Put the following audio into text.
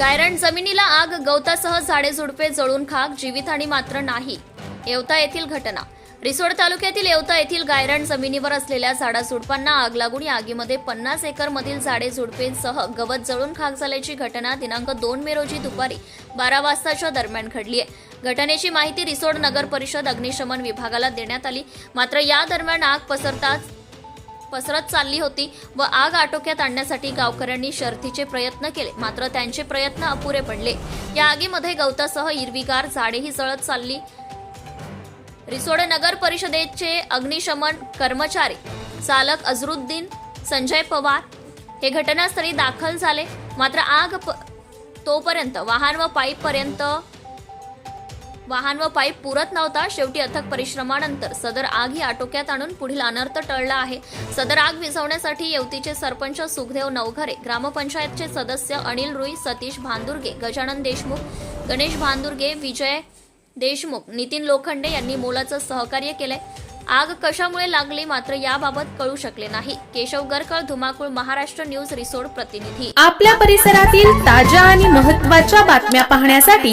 गायरण जमिनीला आग गवतासह झाडे झुडपे जळून खाक जीवितहानी मात्र नाही. येवता येथील घटना. रिसोड तालुक्यातील येवता येथील गायरण जमिनीवर असलेल्या झाडाझुडपांना आग लागून या आगीमध्ये पन्नास एकर मधील झाडे झुडपेसह गवत जळून खाक झाल्याची घटना दिनांक दोन मे रोजी दुपारी बारा वाजताच्या दरम्यान घडली आहे घटनेची माहिती रिसोड नगर परिषद अग्निशमन विभागाला देण्यात आली. मात्र या दरम्यान आग पसरताच पसरत चालली होती व आग आटोक्यात आणण्यासाठी गावकऱ्यांनी शर्थीचे प्रयत्न केले. मात्र त्यांचे प्रयत्न अपुरे पडले. या आगीमध्ये गवतासह हिरवीगार झाडेही जळत चालली. रिसोड नगर परिषदेचे अग्निशमन कर्मचारी चालक अझरुद्दीन संजय पवार हे घटनास्थळी दाखल झाले. मात्र आग प- तोपर्यंत वाहन व पाईप पर्यंत वाहन व पाईप पुरत नव्हता. शेवटी अथक परिश्रमानंतर सदर आग ही आटोक्यात आणून पुढील अनर्थ टळला आहे. सदर आग विझवण्यासाठी येवतीचे सरपंच सुखदेव नवघरे ग्रामपंचायतचे सदस्य अनिल रुई सतीश भांदुर्गे गजानन देशमुख गणेश भांदुर्गे विजय देशमुख नितीन लोखंडे यांनी मोलाचं सहकार्य केलंय. आग कशामुळे लागली मात्र याबाबत कळू शकले नाही. केशव गरकळ धुमाकूळ महाराष्ट्र न्यूज रिसोड प्रतिनिधी. आपल्या परिसरातील ताज्या आणि महत्त्वाच्या बातम्या पाहण्यासाठी